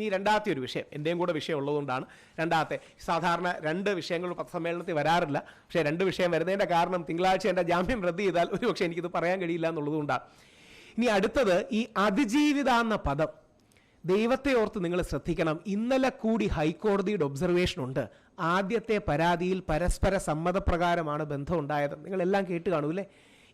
ഇനി രണ്ടാമത്തെ ഒരു വിഷയം. എന്റെയും കൂടെ വിഷയം ഉള്ളതുകൊണ്ടാണ് രണ്ടാമത്തെ. സാധാരണ രണ്ട് വിഷയങ്ങൾ പത്രസമ്മേളനത്തിൽ വരാറില്ല. പക്ഷേ രണ്ട് വിഷയം വരുന്നതിന്റെ കാരണം തിങ്കളാഴ്ച എന്റെ ജാമ്യം റദ്ദ് ചെയ്താൽ ഒരു പക്ഷേ എനിക്കിത് പറയാൻ കഴിയില്ല എന്നുള്ളതുകൊണ്ടാണ്. ഇനി അടുത്തത് ഈ അതിജീവിത എന്ന പദം. ദൈവത്തെ ഓർത്ത് നിങ്ങൾ ശ്രദ്ധിക്കണം. ഇന്നലെ കൂടി ഹൈക്കോടതിയുടെ ഒബ്സർവേഷൻ ഉണ്ട്. ആദ്യത്തെ പരാതിയിൽ പരസ്പര സമ്മതപ്രകാരമാണ് ബന്ധം ഉണ്ടായത്. നിങ്ങളെല്ലാം കേട്ട് കാണൂല്ലേ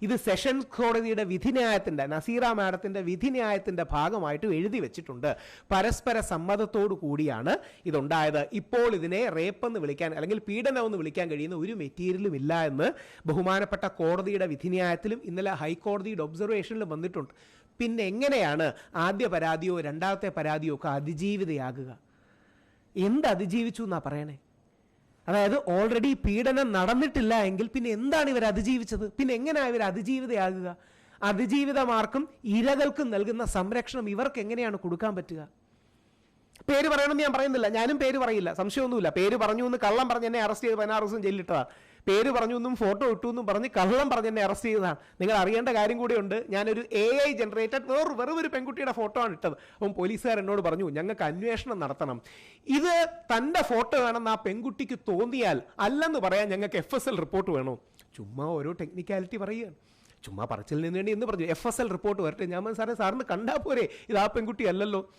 ഇത് സെഷൻസ് കോടതിയുടെ വിധിന്യായത്തിന്റെ നസീറ മാഡത്തിന്റെ വിധിന്യായത്തിന്റെ ഭാഗമായിട്ട് എഴുതി വെച്ചിട്ടുണ്ട്. പരസ്പര സമ്മതത്തോടു കൂടിയാണ് ഇതുണ്ടായത്. ഇപ്പോൾ ഇതിനെ റേപ്പ് എന്ന് വിളിക്കാൻ അല്ലെങ്കിൽ പീഡനം എന്ന് വിളിക്കാൻ കഴിയുന്ന ഒരു മെറ്റീരിയലും ഇല്ല എന്ന് ബഹുമാനപ്പെട്ട കോടതിയുടെ വിധിന്യായത്തിലും ഇന്നലെ ഹൈക്കോടതിയുടെ ഒബ്സർവേഷനിലും വന്നിട്ടുണ്ട്. പിന്നെ എങ്ങനെയാണ് ആദ്യ പരാതിയോ രണ്ടാമത്തെ പരാതിയോ ഒക്കെ അതിജീവിതയാകുക? എന്ത് അതിജീവിച്ചു എന്നാ പറയണേ? അതായത് ഓൾറെഡി പീഡനം നടന്നിട്ടില്ല എങ്കിൽ പിന്നെ എന്താണ് ഇവർ അതിജീവിച്ചത്? പിന്നെ എങ്ങനെയാണ് ഇവർ അതിജീവിതയാകുക? അതിജീവിതമാർക്കും ഇരകൾക്കും നൽകുന്ന സംരക്ഷണം ഇവർക്ക് എങ്ങനെയാണ് കൊടുക്കാൻ പറ്റുക? പേര് പറയണമെന്ന് ഞാൻ പറയുന്നില്ല. ഞാനും പേര് പറയില്ല. സംശയമൊന്നുമില്ല. പേര് പറഞ്ഞു എന്ന് കള്ളം പറഞ്ഞ് എന്നെ അറസ്റ്റ് ചെയ്ത് പതിനാറ് ദിവസം ജയിലിട്ടതാണ് പേര് പറഞ്ഞു എന്നും ഫോട്ടോ ഇട്ടു എന്നും പറഞ്ഞ് കള്ളം പറഞ്ഞ് എന്നെ അറസ്റ്റ് ചെയ്തതാണ്. നിങ്ങൾ അറിയേണ്ട കാര്യം കൂടിയുണ്ട്. ഞാനൊരു എ ഐ ജനറേറ്റഡ് വേറെ വെറും ഒരു പെൺകുട്ടിയുടെ ഫോട്ടോ ആണ് ഇട്ടത്. അപ്പം പോലീസുകാർ എന്നോട് പറഞ്ഞു ഞങ്ങൾക്ക് അന്വേഷണം നടത്തണം. ഇത് തന്റെ ഫോട്ടോ വേണമെന്ന് ആ പെൺകുട്ടിക്ക് തോന്നിയാൽ അല്ലെന്ന് പറയാൻ ഞങ്ങൾക്ക് എഫ് എസ് എൽ റിപ്പോർട്ട് വേണോ? ചുമ്മാ ഓരോ ടെക്നിക്കാലിറ്റി പറയുകയാണ്. ചുമ്മാ പറച്ചിൽ നിന്ന് വേണ്ടി എന്ന് പറഞ്ഞു. എഫ് എസ് എൽ റിപ്പോർട്ട് വരട്ടെ. ഞാൻ സാറേ സാറിന് കണ്ടാൽ പോരെ. ഇത് ആ പെൺകുട്ടി അല്ലല്ലോ.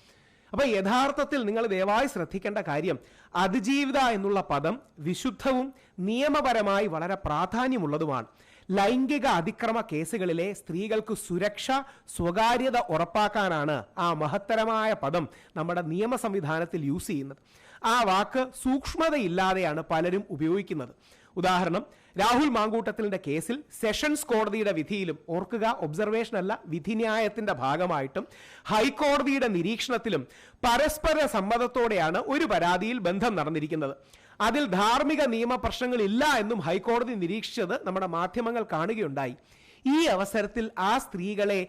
അപ്പൊ യഥാർത്ഥത്തിൽ നിങ്ങൾ ദയവായി ശ്രദ്ധിക്കേണ്ട കാര്യം അതിജീവിത എന്നുള്ള പദം വിശുദ്ധവും നിയമപരമായി വളരെ പ്രാധാന്യമുള്ളതുമാണ്. ലൈംഗിക അതിക്രമ കേസുകളിലെ സ്ത്രീകൾക്ക് സുരക്ഷ സ്വകാര്യത ഉറപ്പാക്കാനാണ് ആ മഹത്തരമായ പദം നമ്മുടെ നിയമ സംവിധാനത്തിൽ യൂസ് ചെയ്യുന്നത്. ആ വാക്ക് സൂക്ഷ്മതയില്ലാതെയാണ് പലരും ഉപയോഗിക്കുന്നത്. ഉദാഹരണം രാഹുൽ മാങ്കൂട്ടത്തിലിന്റെ കേസിൽ സെഷൻസ് കോടതിയുടെ വിധിയിലും ഓർക്കുക ഒബ്സർവേഷൻ അല്ല വിധിന്യായത്തിന്റെ ഭാഗമായിട്ടും ഹൈക്കോടതിയുടെ നിരീക്ഷണത്തിലും പരസ്പര സമ്മതത്തോടെയാണ് ഒരു പരാതിയിൽ ബന്ധം നടന്നിരിക്കുന്നത്. അതിൽ ധാർമ്മിക നിയമ പ്രശ്നങ്ങളില്ല എന്നും ഹൈക്കോടതി നിരീക്ഷിച്ചത് നമ്മുടെ മാധ്യമങ്ങൾ കാണുകയുണ്ടായി. ഈ അവസരത്തിൽ ആ സ്ത്രീകളെ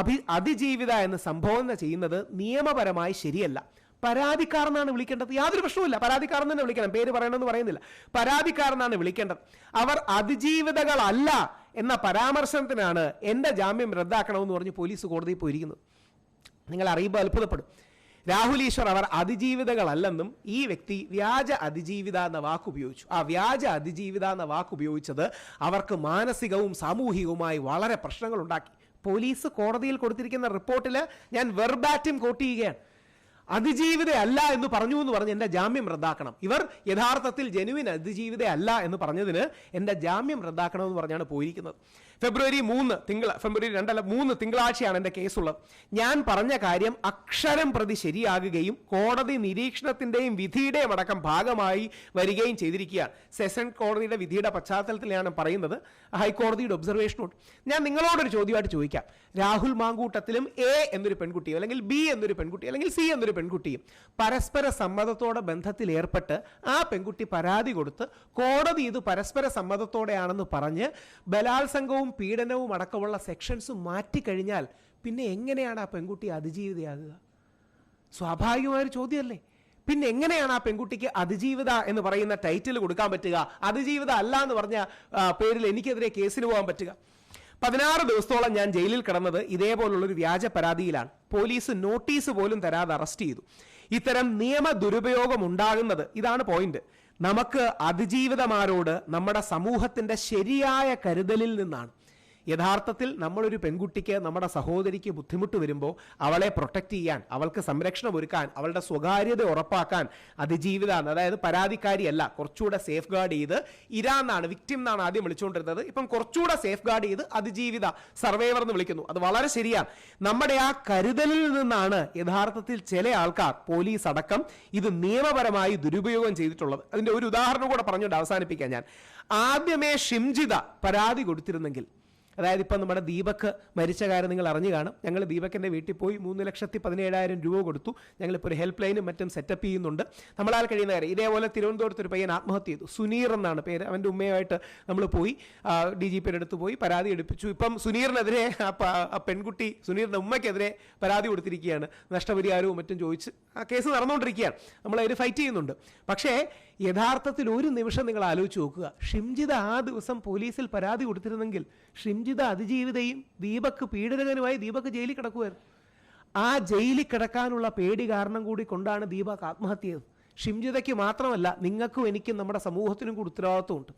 അഭി അതിജീവിത എന്ന് സംബോധന ചെയ്യുന്നത് നിയമപരമായി ശരിയല്ല. പരാതിക്കാരനാണ് വിളിക്കേണ്ടത്. യാതൊരു പ്രശ്നവുമില്ല. പരാതിക്കാരൻ തന്നെ വിളിക്കണം. പേര് പറയണമെന്ന് പറയുന്നില്ല. പരാതിക്കാരനാണ് വിളിക്കേണ്ടത്. അവർ അതിജീവിതകളല്ല എന്ന പരാമർശനത്തിനാണ് എന്റെ ജാമ്യം റദ്ദാക്കണമെന്ന് പറഞ്ഞ് പോലീസ് കോടതിയിൽ പോയിരിക്കുന്നത്. നിങ്ങൾ അറിയുമ്പോൾ അത്ഭുതപ്പെടും. രാഹുൽ ഈശ്വർ അവർ അതിജീവിതകളല്ലെന്നും ഈ വ്യക്തി വ്യാജ അതിജീവിത എന്ന വാക്ക് ഉപയോഗിച്ചു. ആ വ്യാജ അതിജീവിത എന്ന വാക്ക് ഉപയോഗിച്ചത് അവർക്ക് മാനസികവും സാമൂഹികവുമായി വളരെ പ്രശ്നങ്ങൾ ഉണ്ടാക്കി പോലീസ് കോടതിയിൽ കൊടുത്തിരിക്കുന്ന റിപ്പോർട്ടിൽ ഞാൻ വെർബാറ്റും കോട്ട് ചെയ്യുകയാണ്. അതിജീവിത അല്ല എന്ന് പറഞ്ഞു എന്ന് പറഞ്ഞ് എന്റെ ജാമ്യം റദ്ദാക്കണം. ഇവർ യഥാർത്ഥത്തിൽ ജനുവിൻ അതിജീവിത അല്ല എന്ന് പറഞ്ഞതിന് എന്റെ ജാമ്യം റദ്ദാക്കണം എന്ന് പറഞ്ഞാണ് പോയിരിക്കുന്നത്. ഫെബ്രുവരി മൂന്ന് തിങ്കൾ ഫെബ്രുവരി രണ്ടല്ല മൂന്ന് തിങ്കളാഴ്ചയാണ് എന്റെ കേസുള്ളത്. ഞാൻ പറഞ്ഞ കാര്യം അക്ഷരം പ്രതി ശരിയാകുകയും കോടതി നിരീക്ഷണത്തിന്റെയും വിധിയുടെയും അടക്കം ഭാഗമായി വരികയും ചെയ്തിരിക്കുകയാണ്. സെഷൻ കോടതിയുടെ വിധിയുടെ പശ്ചാത്തലത്തിലാണ് പറയുന്നത്. ഹൈക്കോടതിയുടെ ഒബ്സർവേഷനോട് ഞാൻ നിങ്ങളോടൊരു ചോദ്യമായിട്ട് ചോദിക്കാം. രാഹുൽ മാങ്കൂട്ടത്തിലും എ എന്നൊരു പെൺകുട്ടിയോ അല്ലെങ്കിൽ ബി എന്നൊരു പെൺകുട്ടി അല്ലെങ്കിൽ സി എന്നൊരു പെൺകുട്ടിയും പരസ്പര സമ്മതത്തോടെ ബന്ധത്തിൽ ഏർപ്പെട്ട് ആ പെൺകുട്ടി പരാതി കൊടുത്ത് കോടതി ഇത് പരസ്പര സമ്മതത്തോടെയാണെന്ന് പറഞ്ഞ് ബലാത്സംഗവും പീഡനവും അടക്കമുള്ള സെക്ഷൻസ് മാറ്റിക്കഴിഞ്ഞാൽ പിന്നെ എങ്ങനെയാണ് ആ പെൺകുട്ടി അതിജീവിതയാകുക? സ്വാഭാവികമായൊരു ചോദ്യമല്ലേ? പിന്നെ എങ്ങനെയാണ് ആ പെൺകുട്ടിക്ക് അതിജീവിത എന്ന് പറയുന്ന ടൈറ്റിൽ കൊടുക്കാൻ പറ്റുക? അതിജീവിത അല്ല എന്ന് പറഞ്ഞ പേരിൽ എനിക്കെതിരെ കേസിന് പോകാൻ പറ്റുക? പതിനാറ് ദിവസത്തോളം ഞാൻ ജയിലിൽ കിടന്നത് ഇതേപോലുള്ളൊരു വ്യാജ പരാതിയിലാണ്. പോലീസ് നോട്ടീസ് പോലും തരാതെ അറസ്റ്റ് ചെയ്തു. ഇത്തരം നിയമ ദുരുപയോഗം ഉണ്ടാകുന്നത് ഇതാണ് പോയിന്റ് നമുക്ക് അതിജീവിതമാരോട് നമ്മുടെ സമൂഹത്തിന്റെ ശരിയായ കരുതലിൽ നിന്നാണ്. യഥാർത്ഥത്തിൽ നമ്മളൊരു പെൺകുട്ടിക്ക് നമ്മുടെ സഹോദരിക്ക് ബുദ്ധിമുട്ട് വരുമ്പോൾ അവളെ പ്രൊട്ടക്റ്റ് ചെയ്യാൻ അവൾക്ക് സംരക്ഷണം ഒരുക്കാൻ അവളുടെ സ്വകാര്യത ഉറപ്പാക്കാൻ അതിജീവിതാണ് അതായത് പരാതിക്കാരിയല്ല കുറച്ചുകൂടെ സേഫ് ഗാർഡ് ചെയ്ത് ഇര എന്നാണ് വിക്ടിം എന്നാണ് ആദ്യം വിളിച്ചുകൊണ്ടിരുന്നത്. ഇപ്പം കുറച്ചുകൂടെ സേഫ് ഗാർഡ് ചെയ്ത് അതിജീവിത സർവൈവർ എന്ന് വിളിക്കുന്നു. അത് വളരെ ശരിയാണ്. നമ്മുടെ ആ കരുതലിൽ നിന്നാണ് യഥാർത്ഥത്തിൽ ചില ആൾക്കാർ പോലീസ് അടക്കം ഇത് നിയമപരമായി ദുരുപയോഗം ചെയ്തിട്ടുള്ളത്. അതിന്റെ ഒരു ഉദാഹരണം കൂടെ പറഞ്ഞുകൊണ്ട് അവസാനിപ്പിക്കാം ഞാൻ. ആദ്യമേ ഷിംജിത പരാതി കൊടുത്തിരുന്നെങ്കിൽ അതായത് ഇപ്പം നമ്മുടെ ദീപക് മരിച്ച കാര്യം നിങ്ങൾ അറിഞ്ഞു കാണും. ഞങ്ങൾ ദീപക്കിന്റെ വീട്ടിൽ പോയി മൂന്ന് ലക്ഷത്തി പതിനേഴായിരം രൂപ കൊടുത്തു. ഞങ്ങളിപ്പോൾ ഒരു ഹെൽപ്പ് ലൈനും മറ്റും സെറ്റപ്പ് ചെയ്യുന്നുണ്ട്. നമ്മളാൽ കഴിയുന്ന കാര്യം ഇതേപോലെ തിരുവനന്തപുരത്ത് ഒരു പയ്യൻ ആത്മഹത്യ ചെയ്തു. സുനീർ എന്നാണ് പേര്. അവന്റെ ഉമ്മയുമായിട്ട് നമ്മൾ പോയി. ഡി ജി പിയുടെ അടുത്ത് പോയി പരാതി എടുപ്പിച്ചു. ഇപ്പം സുനീറിനെതിരെ ആ പെൺകുട്ടി സുനീറിന്റെ ഉമ്മയ്ക്കെതിരെ പരാതി കൊടുത്തിരിക്കുകയാണ്. നഷ്ടപരിഹാരവും മറ്റും ചോദിച്ച് ആ കേസ് നടന്നുകൊണ്ടിരിക്കുകയാണ്. നമ്മൾ അതിൽ ഫൈറ്റ് ചെയ്യുന്നുണ്ട്. പക്ഷേ യഥാർത്ഥത്തിൽ ഒരു നിമിഷം നിങ്ങൾ ആലോചിച്ച് നോക്കുക. ഷിംജിത ആ ദിവസം പോലീസിൽ പരാതി കൊടുത്തിരുന്നെങ്കിൽ ഷിംജിത അതിജീവിതയും ദീപക്ക് പീഡനകനുമായി ദീപക്ക് ജയിലിൽ കിടക്കുമായിരുന്നു ആ ജയിലിൽ കിടക്കാനുള്ള പേടി കാരണം കൂടി കൊണ്ടാണ് ദീപക് ആത്മഹത്യ ചെയ്തത് ഷിംജിതയ്ക്ക് മാത്രമല്ല നിങ്ങൾക്കും എനിക്കും നമ്മുടെ സമൂഹത്തിനും കൂടി ഉത്തരവാദിത്വമുണ്ട്.